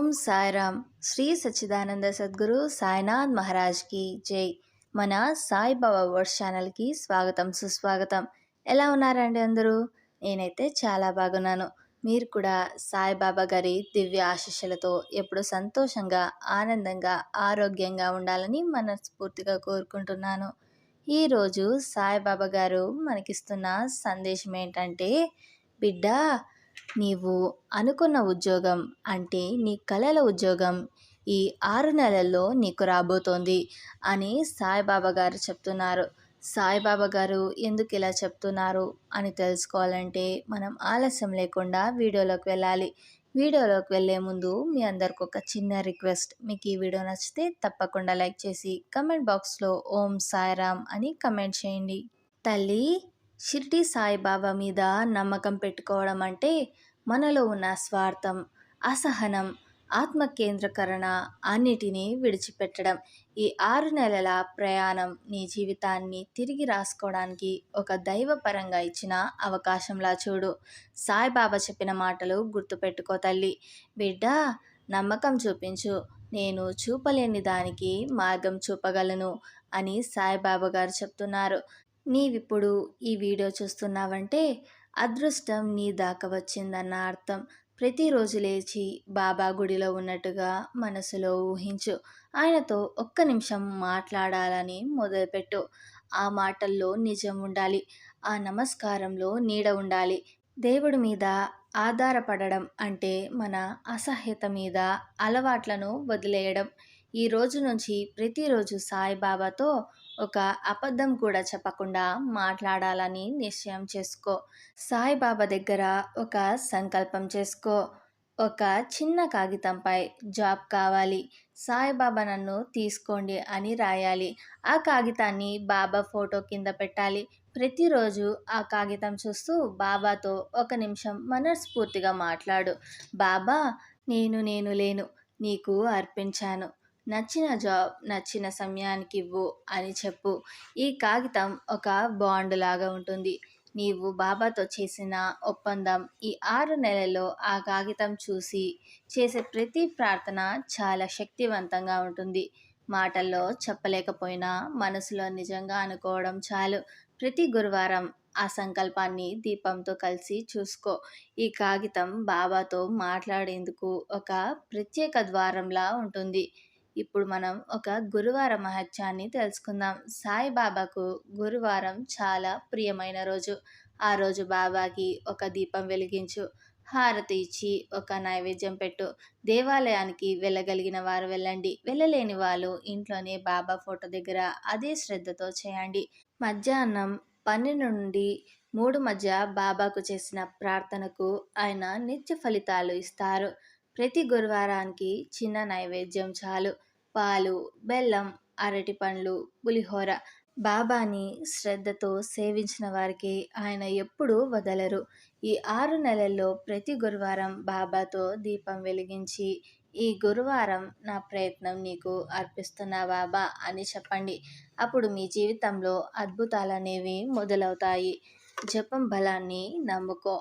ఓం సాయిరామ్. శ్రీ సచ్చిదానంద సద్గురు సాయినాథ్ మహారాజ్కి జై. మన సాయిబాబా వర్డ్స్ ఛానల్కి స్వాగతం సుస్వాగతం. ఎలా ఉన్నారండి అందరూ? నేనైతే చాలా బాగున్నాను. మీరు కూడా సాయిబాబా గారి దివ్య ఆశీస్సులతో ఎప్పుడు సంతోషంగా ఆనందంగా ఆరోగ్యంగా ఉండాలని మనస్ఫూర్తిగా కోరుకుంటున్నాను. ఈరోజు సాయిబాబా గారు మనకిస్తున్న సందేశం ఏంటంటే బిడ్డ నీవు అనుకున్న ఉద్యోగం అంటే నీ కలల ఉద్యోగం ఈ ఆరు నెలల్లో నీకు రాబోతోంది అని సాయిబాబా గారు చెప్తున్నారు. సాయిబాబా గారు ఎందుకు ఇలా చెప్తున్నారు అని తెలుసుకోవాలంటే మనం ఆలస్యం లేకుండా వీడియోలోకి వెళ్ళాలి. వీడియోలోకి వెళ్ళే ముందు మీ అందరికి ఒక చిన్న రిక్వెస్ట్. మీకు ఈ వీడియో నచ్చితే తప్పకుండా లైక్ చేసి కమెంట్ బాక్స్లో ఓం సాయిరామ్ అని కమెంట్ చేయండి. తల్లి షిర్డీ సాయిబాబా మీద నమ్మకం పెట్టుకోవడం అంటే మనలో ఉన్న స్వార్థం అసహనం ఆత్మకేంద్రకరణ అన్నిటినీ విడిచిపెట్టడం. ఈ ఆరు నెలల ప్రయాణం నీ జీవితాన్ని తిరిగి రాసుకోవడానికి ఒక దైవపరంగా ఇచ్చిన అవకాశంలా చూడు. సాయిబాబా చెప్పిన మాటలు గుర్తుపెట్టుకో తల్లి. బిడ్డ నమ్మకం చూపించు. నేను చూపలేని దానికి మార్గం చూపగలను అని సాయిబాబా గారు చెప్తున్నారు. నీవిప్పుడు ఈ వీడియో చూస్తున్నావంటే అదృష్టం నీ దాకా వచ్చిందన్న అర్థం. ప్రతిరోజు లేచి బాబా గుడిలో ఉన్నట్టుగా మనసులో ఊహించు. ఆయనతో ఒక్క నిమిషం మాట్లాడాలని మొదలుపెట్టు. ఆ మాటల్లో నిజం ఉండాలి. ఆ నమస్కారంలో నీడ ఉండాలి. దేవుడి మీద ఆధారపడడం అంటే మన అసహ్యత మీద అలవాట్లను వదిలేయడం. ఈ రోజు నుంచి ప్రతిరోజు సాయిబాబాతో ఒక అబద్ధం కూడా చెప్పకుండా మాట్లాడాలని నిశ్చయం చేసుకో. సాయిబాబా దగ్గర ఒక సంకల్పం చేసుకో. ఒక చిన్న కాగితంపై జాబ్ కావాలి. సాయిబాబా నన్ను తీసుకోండి అని రాయాలి. ఆ కాగితాన్ని బాబా ఫోటో కింద పెట్టాలి. ప్రతిరోజు ఆ కాగితం చూస్తూ బాబాతో ఒక నిమిషం మనస్ఫూర్తిగా మాట్లాడు. బాబా నేను నేను లేను. నీకు అర్పించాను. నచ్చిన జాబ్ నచ్చిన సమయానికి ఇవ్వు అని చెప్పు. ఈ కాగితం ఒక బాండ్ లాగా ఉంటుంది. నీవు బాబాతో చేసిన ఒప్పందం ఈ ఆరు నెలల్లో ఆ కాగితం చూసి చేసే ప్రతి ప్రార్థన చాలా శక్తివంతంగా ఉంటుంది. మాటల్లో చెప్పలేకపోయినా మనసులో నిజంగా అనుకోవడం చాలు. ప్రతి గురువారం ఆ సంకల్పాన్ని దీపంతో కలిసి చూసుకో. ఈ కాగితం బాబాతో మాట్లాడేందుకు ఒక ప్రత్యేక ద్వారంలా ఉంటుంది. ఇప్పుడు మనం ఒక గురువార మహత్యాన్ని తెలుసుకుందాం. సాయిబాబాకు గురువారం చాలా ప్రియమైన రోజు. ఆ రోజు బాబాకి ఒక దీపం వెలిగించు. హారతి ఇచ్చి ఒక నైవేద్యం పెట్టు. దేవాలయానికి వెళ్ళగలిగిన వారు వెళ్ళండి. వెళ్ళలేని వాళ్ళు ఇంట్లోనే బాబా ఫోటో దగ్గర అదే శ్రద్ధతో చేయండి. మధ్యాహ్నం పన్నెండు నుండి మూడు మధ్య బాబాకు చేసిన ప్రార్థనకు ఆయన నిత్య ఫలితాలు ఇస్తారు. ప్రతి గురువారానికి చిన్న నైవేద్యం చాలు. పాలు బెల్లం అరటి పండ్లు పులిహోర. బాబాని శ్రద్ధతో సేవించిన వారికి ఆయన ఎప్పుడూ వదలరు. ఈ ఆరు నెలల్లో ప్రతి గురువారం బాబాతో దీపం వెలిగించి ఈ గురువారం నా ప్రయత్నం నీకు అర్పిస్తున్నా బాబా అని చెప్పండి. అప్పుడు మీ జీవితంలో అద్భుతాలు అనేవి మొదలవుతాయి. జపం బలాన్ని నమ్ముకో.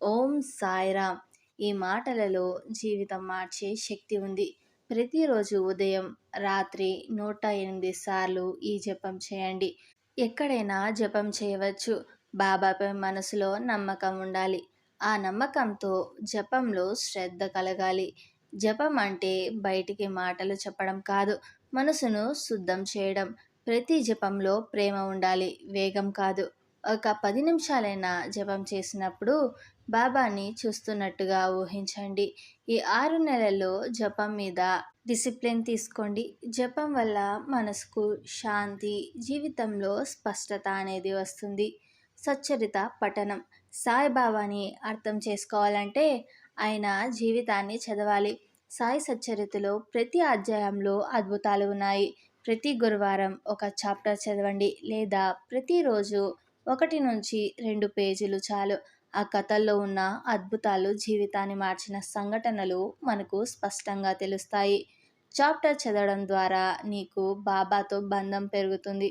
ఓం సాయిరామ్. ఈ మాటలలో జీవితం మార్చే శక్తి ఉంది. ప్రతిరోజు ఉదయం రాత్రి నూట ఎనిమిది సార్లు ఈ జపం చేయండి. ఎక్కడైనా జపం చేయవచ్చు. బాబాపై మనసులో నమ్మకం ఉండాలి. ఆ నమ్మకంతో జపంలో శ్రద్ధ కలగాలి. జపం అంటే బయటికి మాటలు చెప్పడం కాదు మనసును శుద్ధం చేయడం. ప్రతి జపంలో ప్రేమ ఉండాలి వేగం కాదు. ఒక పది నిమిషాలైనా జపం చేసినప్పుడు బాబాని చూస్తున్నట్టుగా ఊహించండి. ఈ ఆరు నెలల్లో జపం మీద డిసిప్లిన్ తీసుకోండి. జపం వల్ల మనసుకు శాంతి జీవితంలో స్పష్టత అనేది వస్తుంది. సచ్చరిత పఠనం. సాయిబాబాని అర్థం చేసుకోవాలంటే ఆయన జీవితాన్ని చదవాలి. సాయి సచ్చరితలో ప్రతి అధ్యాయంలో అద్భుతాలు ఉన్నాయి. ప్రతి గురువారం ఒక చాప్టర్ చదవండి. లేదా ప్రతిరోజు ఒకటి నుంచి రెండు పేజీలు చాలు. ఆ కథల్లో ఉన్న అద్భుతాలు జీవితాన్ని మార్చిన సంఘటనలు మనకు స్పష్టంగా తెలుస్తాయి. చాప్టర్ చదవడం ద్వారా నీకు బాబాతో బంధం పెరుగుతుంది.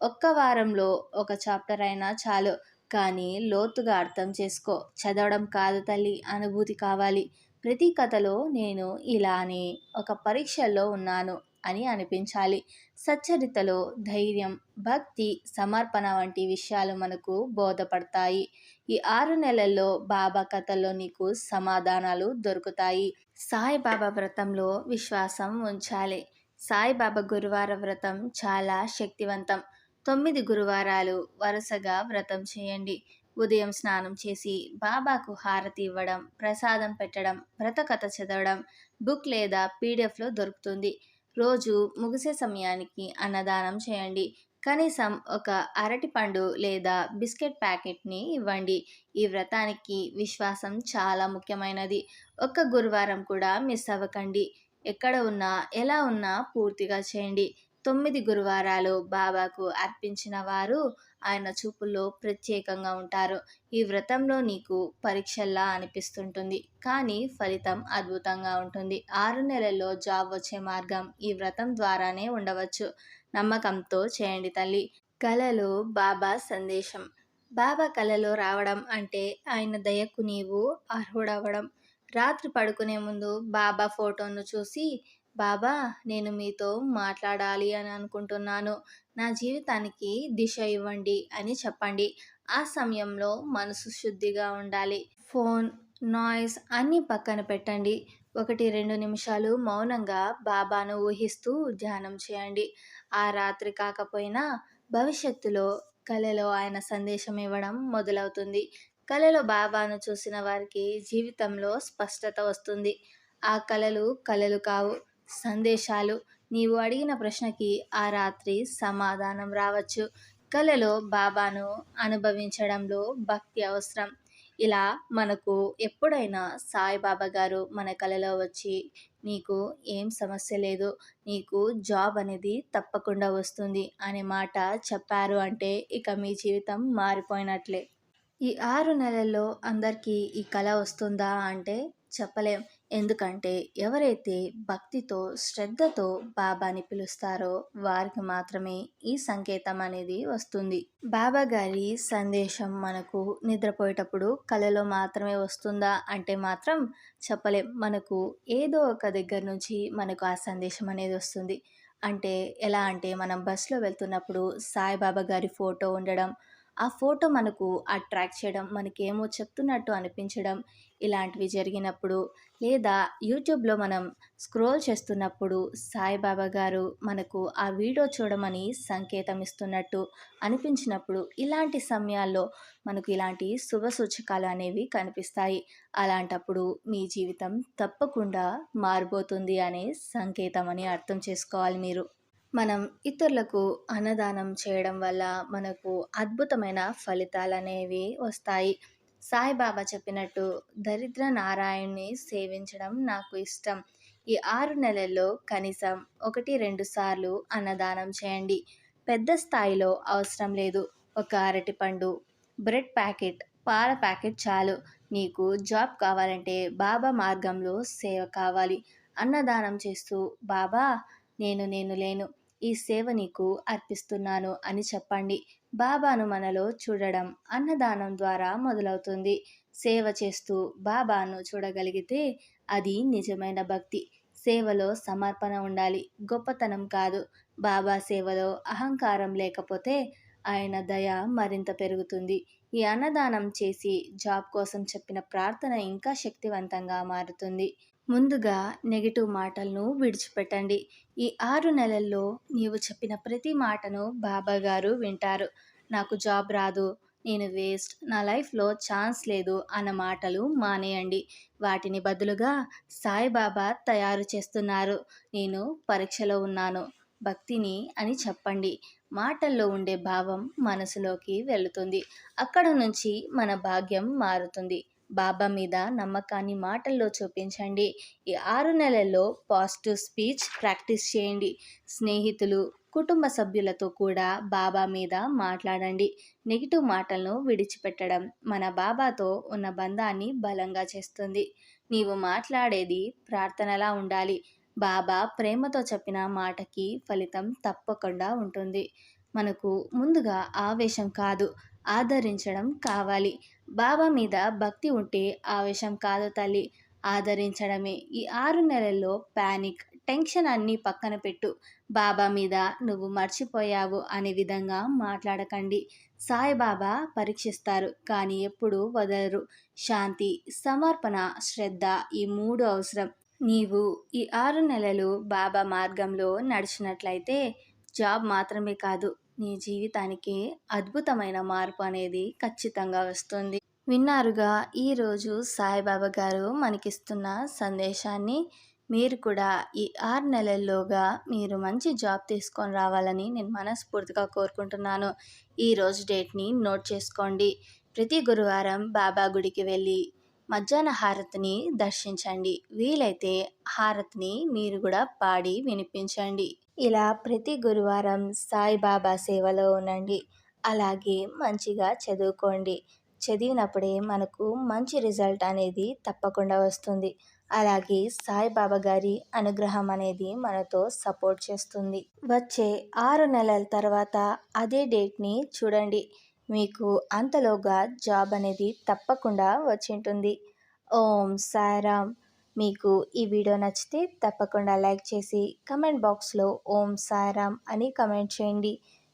ఒక్క వారంలో ఒక చాప్టర్ అయినా చాలు కానీ లోతుగా అర్థం చేసుకో. చదవడం కాదు తల్లి అనుభూతి కావాలి. ప్రతి కథలో నేను ఇలానే ఒక పరీక్షల్లో ఉన్నాను. అని అనిపించాలి. సచ్చరితలో ధైర్యం భక్తి సమర్పణ వంటి విషయాలు మనకు బోధపడతాయి. ఈ ఆరు నెలల్లో బాబా కథల్లో నీకు సమాధానాలు దొరుకుతాయి. సాయిబాబా వ్రతంలో విశ్వాసం ఉంచాలి. సాయిబాబా గురువార వ్రతం చాలా శక్తివంతం. తొమ్మిది గురువారాలు వరుసగా వ్రతం చేయండి. ఉదయం స్నానం చేసి బాబాకు హారతి ఇవ్వడం ప్రసాదం పెట్టడం వ్రతకథ చదవడం బుక్ లేదా పీడిఎఫ్లో దొరుకుతుంది. రోజు ముగిసే సమయానికి అన్నదానం చేయండి. కనీసం ఒక అరటిపండు లేదా బిస్కెట్ ప్యాకెట్ని ఇవ్వండి. ఈ వ్రతానికి విశ్వాసం చాలా ముఖ్యమైనది. ఒక్క గురువారం కూడా మిస్ అవ్వకండి. ఎక్కడ ఉన్నా ఎలా ఉన్నా పూర్తిగా చేయండి. తొమ్మిది గురువారాలు బాబాకు అర్పించిన వారు ఆయన చూపుల్లో ప్రత్యేకంగా ఉంటారు. ఈ వ్రతంలో నీకు పరీక్షల్లా అనిపిస్తుంటుంది. కానీ ఫలితం అద్భుతంగా ఉంటుంది. ఆరు నెలల్లో జాబ్ వచ్చే మార్గం ఈ వ్రతం ద్వారానే ఉండవచ్చు. నమ్మకంతో చేయండి తల్లి. కళలో బాబా సందేశం. బాబా కళలో రావడం అంటే ఆయన దయకు నీవు అర్హుడవడం. రాత్రి పడుకునే ముందు బాబా ఫోటోను చూసి బాబా నేను మీతో మాట్లాడాలి అని అనుకుంటున్నాను. నా జీవితానికి దిశ ఇవ్వండి అని చెప్పండి. ఆ సమయంలో మనసు శుద్ధిగా ఉండాలి. ఫోన్ నాయిస్ అన్నీ పక్కన పెట్టండి. ఒకటి రెండు నిమిషాలు మౌనంగా బాబాను ఊహిస్తూ ధ్యానం చేయండి. ఆ రాత్రి కాకపోయినా భవిష్యత్తులో కళలో ఆయన సందేశం ఇవ్వడం మొదలవుతుంది. కళలో బాబాను చూసిన వారికి జీవితంలో స్పష్టత వస్తుంది. ఆ కళలు కళలు కావు. సందేశాలు. నీవు అడిగిన ప్రశ్నకి ఆ రాత్రి సమాధానం రావచ్చు. కళలో బాబాను అనుభవించడంలో భక్తి అవసరం. ఇలా మనకు ఎప్పుడైనా సాయిబాబా గారు మన కళలో వచ్చి నీకు ఏం సమస్య లేదు నీకు జాబ్ అనేది తప్పకుండా వస్తుంది అనే మాట చెప్పారు అంటే ఇక మీ జీవితం మారిపోయినట్లే. ఈ ఆరు నెలల్లో అందరికీ ఈ కళ వస్తుందా అంటే చెప్పలేం. ఎందుకంటే ఎవరైతే భక్తితో శ్రద్ధతో బాబాని పిలుస్తారో వారికి మాత్రమే ఈ సంకేతం అనేది వస్తుంది. బాబా గారి సందేశం మనకు నిద్రపోయేటప్పుడు కళలో మాత్రమే వస్తుందా అంటే మాత్రం చెప్పలేం. మనకు ఏదో ఒక దగ్గర నుంచి మనకు ఆ సందేశం అనేది వస్తుంది. అంటే ఎలా అంటే మనం బస్సులో వెళ్తున్నప్పుడు సాయిబాబా గారి ఫోటో ఉండడం ఆ ఫోటో మనకు అట్రాక్ట్ చేయడం మనకేమో చెప్తున్నట్టు అనిపించడం ఇలాంటివి జరిగినప్పుడు లేదా యూట్యూబ్లో మనం స్క్రోల్ చేస్తున్నప్పుడు సాయిబాబా గారు మనకు ఆ వీడియో చూడమని సంకేతం ఇస్తున్నట్టు అనిపించినప్పుడు ఇలాంటి సమయాల్లో మనకు ఇలాంటి శుభ సూచకాలు అనేవి కనిపిస్తాయి. అలాంటప్పుడు మీ జీవితం తప్పకుండా మారిపోతుంది అనే సంకేతం అని అర్థం చేసుకోవాలి మీరు. మనం ఇతరులకు అన్నదానం చేయడం వల్ల మనకు అద్భుతమైన ఫలితాలు అనేవి వస్తాయి. సాయిబాబా చెప్పినట్టు దరిద్ర నారాయణ్ణి సేవించడం నాకు ఇష్టం. ఈ ఆరు నెలల్లో కనీసం ఒకటి రెండు సార్లు అన్నదానం చేయండి. పెద్ద స్థాయిలో అవసరం లేదు. ఒక అరటిపండు బ్రెడ్ ప్యాకెట్ పాల ప్యాకెట్ చాలు. నీకు జాబ్ కావాలంటే బాబా మార్గంలో సేవ కావాలి. అన్నదానం చేస్తూ బాబా నేను నేను లేను. ఈ సేవ నీకు అర్పిస్తున్నాను అని చెప్పండి. బాబాను మనలో చూడడం అన్నదానం ద్వారా మొదలవుతుంది. సేవ చేస్తూ బాబాను చూడగలిగితే అది నిజమైన భక్తి. సేవలో సమర్పణ ఉండాలి. గొప్పతనం కాదు. బాబా సేవలో అహంకారం లేకపోతే ఆయన దయ మరింత పెరుగుతుంది. ఈ అన్నదానం చేసి జాబ్ కోసం చెప్పిన ప్రార్థన ఇంకా శక్తివంతంగా మారుతుంది. ముందుగా నెగిటివ్ మాటలను విడిచిపెట్టండి. ఈ ఆరు నెలల్లో నీవు చెప్పిన ప్రతి మాటను బాబా గారు వింటారు. నాకు జాబ్ రాదు నేను వేస్ట్ నా లైఫ్లో ఛాన్స్ లేదు అన్న మాటలు మానేయండి. వాటిని బదులుగా సాయిబాబా తయారు చేస్తున్నారు. నేను పరీక్షలో ఉన్నాను. భక్తిని అని చెప్పండి. మాటల్లో ఉండే భావం మనసులోకి వెళుతుంది. అక్కడ నుంచి మన భాగ్యం మారుతుంది. బాబా మీద నమ్మకాన్ని మాటల్లో చూపించండి. ఈ ఆరు నెలల్లో పాజిటివ్ స్పీచ్ ప్రాక్టీస్ చేయండి. స్నేహితులు కుటుంబ సభ్యులతో కూడా బాబా మీద మాట్లాడండి. నెగిటివ్ మాటలను విడిచిపెట్టడం మన బాబాతో ఉన్న బంధాన్ని బలంగా చేస్తుంది. నీవు మాట్లాడేది ప్రార్థనలా ఉండాలి. బాబా ప్రేమతో చెప్పిన మాటకి ఫలితం తప్పకుండా ఉంటుంది. మనకు ముందుగా ఆవేశం కాదు. ఆదరించడం కావాలి. బాబా మీద భక్తి ఉంటే ఆవేశం కాదు తల్లి. ఆదరించడమే. ఈ ఆరు నెలల్లో ప్యానిక్ టెన్షన్ అన్నీ పక్కన పెట్టు. బాబా మీద నువ్వు మర్చిపోయావు అనే విధంగా మాట్లాడకండి. సాయిబాబా పరీక్షిస్తారు కానీ ఎప్పుడూ వదలరు. శాంతి సమర్పణ శ్రద్ధ ఈ మూడు అవసరం. నీవు ఈ ఆరు నెలలు బాబా మార్గంలో నడిచినట్లయితే జాబ్ మాత్రమే కాదు నీ జీవితానికి అద్భుతమైన మార్పు అనేది ఖచ్చితంగా వస్తుంది. విన్నారుగా ఈరోజు సాయిబాబా గారు మనకిస్తున్న సందేశాన్ని మీరు కూడా ఈ ఆరు నెలల్లోగా మీరు మంచి జాబ్ తీసుకొని రావాలని నేను మనస్ఫూర్తిగా కోరుకుంటున్నాను. ఈరోజు డేట్ని నోట్ చేసుకోండి. ప్రతి గురువారం బాబా గుడికి వెళ్ళి మధ్యాహ్న హారతిని దర్శించండి. వీలైతే హారతిని మీరు కూడా పాడి వినిపించండి. ఇలా ప్రతి గురువారం సాయిబాబా సేవలో ఉండండి. అలాగే మంచిగా చదువుకోండి. చదివినప్పుడే మనకు మంచి రిజల్ట్ అనేది తప్పకుండా వస్తుంది. అలాగే సాయిబాబా గారి అనుగ్రహం అనేది మనతో సపోర్ట్ చేస్తుంది. వచ్చే ఆరు నెలల తర్వాత అదే డేట్ని చూడండి. మీకు అంతలోగా జాబ్ అనేది తప్పకుండా వచ్చింటుంది. ఓం సాయిరామ్. మీకు ఈ వీడియో నచ్చితే తప్పకుండా లైక్ చేసి కమెంట్ బాక్స్లో ఓం సాయిరామ్ అని కమెంట్ చేయండి.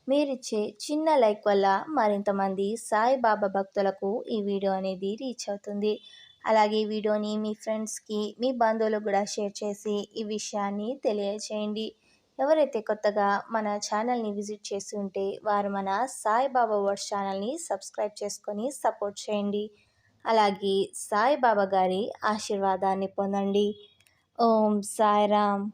మీరిచ్చే చిన్న లైక్ వల్ల మరింతమంది సాయిబాబా భక్తులకు ఈ వీడియో అనేది రీచ్ అవుతుంది. అలాగే ఈ వీడియోని మీ ఫ్రెండ్స్కి మీ బంధువులకు కూడా షేర్ చేసి ఈ విషయాన్ని తెలియచేయండి. ఎవరైతే కొత్తగా మన ఛానల్ని విజిట్ చేసి ఉంటే వారు మన సాయిబాబా వర్డ్స్ ఛానల్ని సబ్స్క్రైబ్ చేసుకొని సపోర్ట్ చేయండి. అలాగే సాయిబాబా గారి ఆశీర్వాదాన్ని పొందండి. ఓం సాయిరామ్.